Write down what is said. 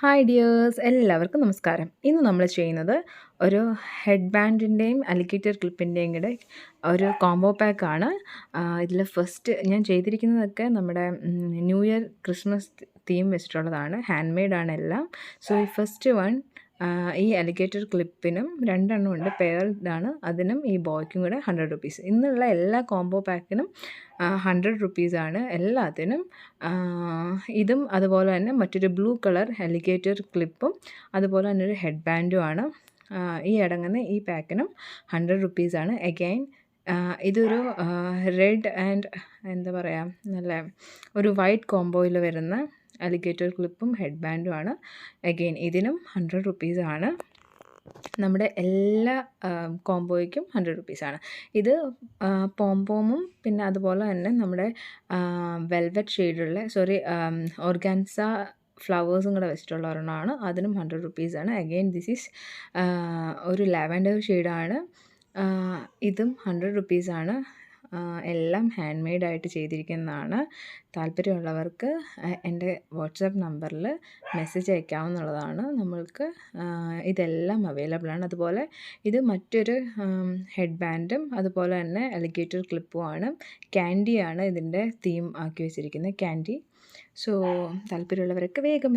Hi dears എല്ലാവർക്കും നമസ്കാരം. ഇന്ന് നമ്മൾ ചെയ്യുന്നത് ഒരു ഹെഡ് ബാൻഡിന്റെയും അലിഗേറ്റർ ക്ലിപ്പിന്റെയും കൂടെ ഒരു കോംബോ പാക്കാണ്. ഇതിൽ ഫസ്റ്റ് ഞാൻ ചെയ്തിരിക്കുന്നതൊക്കെ നമ്മുടെ ന്യൂ ഇയർ ക്രിസ്മസ് തീം വെച്ചിട്ടുള്ളതാണ്. ഹാൻഡ് മെയ്ഡാണ് എല്ലാം. സോ ഈ ഫസ്റ്റ് വൺ ഈ അലിഗേറ്റർ ക്ലിപ്പിനും രണ്ടെണ്ണം ഉണ്ട്. പെയർഡാണ് അതിനും ഈ ബോയ്ക്കും കൂടെ ഹൺഡ്രഡ് റുപ്പീസ് ഇന്നുള്ള എല്ലാ കോംബോ പാക്കിനും ഹൺഡ്രഡ് റുപ്പീസാണ് എല്ലാത്തിനും ഇതും അതുപോലെ തന്നെ മറ്റൊരു ബ്ലൂ കളർ അലിഗേറ്റർ ക്ലിപ്പും അതുപോലെ തന്നെ ഒരു ഹെഡ് ആണ്. ഈ അടങ്ങുന്ന ഈ പാക്കിനും ഹൺഡ്രഡ് റുപ്പീസാണ് അഗൈൻ ഇതൊരു റെഡ് ആൻഡ് എന്താ പറയുക നല്ല ഒരു വൈറ്റ് കോംബോയിൽ വരുന്ന അലിഗേറ്റർ ക്ലിപ്പും ഹെഡ് ബാൻഡുമാണ് അഗെയിൻ ഇതിനും ഹൺഡ്രഡ് റുപ്പീസാണ് നമ്മുടെ എല്ലാ കോംബോയ്ക്കും ഹൺഡ്രഡ് റുപ്പീസാണ് ഇത് പോംപോമും പിന്നെ അതുപോലെ തന്നെ നമ്മുടെ വെൽവെറ്റ് ഷെയ്ഡുള്ള സോറി ഓർഗാൻസ ഫ്ലവേഴ്സും കൂടെ വെച്ചിട്ടുള്ള ഒരെണ്ണമാണ്. അതിനും ഹൺഡ്രഡ് റുപ്പീസാണ് അഗെയിൻ ദിസ് ഈസ് ഒരു ലാവൻഡർ ഷെയ്ഡാണ് ഇതും ഹൺഡ്രഡ് റുപ്പീസാണ് എല്ലാം ഹാൻഡ് മെയ്ഡായിട്ട് ചെയ്തിരിക്കുന്നതാണ്. താല്പര്യമുള്ളവർക്ക് എന്റെ വാട്സാപ്പ് നമ്പറിൽ മെസ്സേജ് അയക്കാവുന്നതാണ്. നമ്മൾക്ക് ഇതെല്ലാം അവൈലബിൾ ആണ്. അതുപോലെ ഇത് മറ്റൊരു ഹെഡ് ബാൻഡും അതുപോലെ തന്നെ അലിഗേറ്റർ ക്ലിപ്പുമാണ് ക്യാൻഡിയാണ് ഇതിന്റെ തീം ആക്കി വെച്ചിരിക്കുന്നത്. ക്യാൻഡി സോ താല്പര്യമുള്ളവരൊക്കെ വേഗം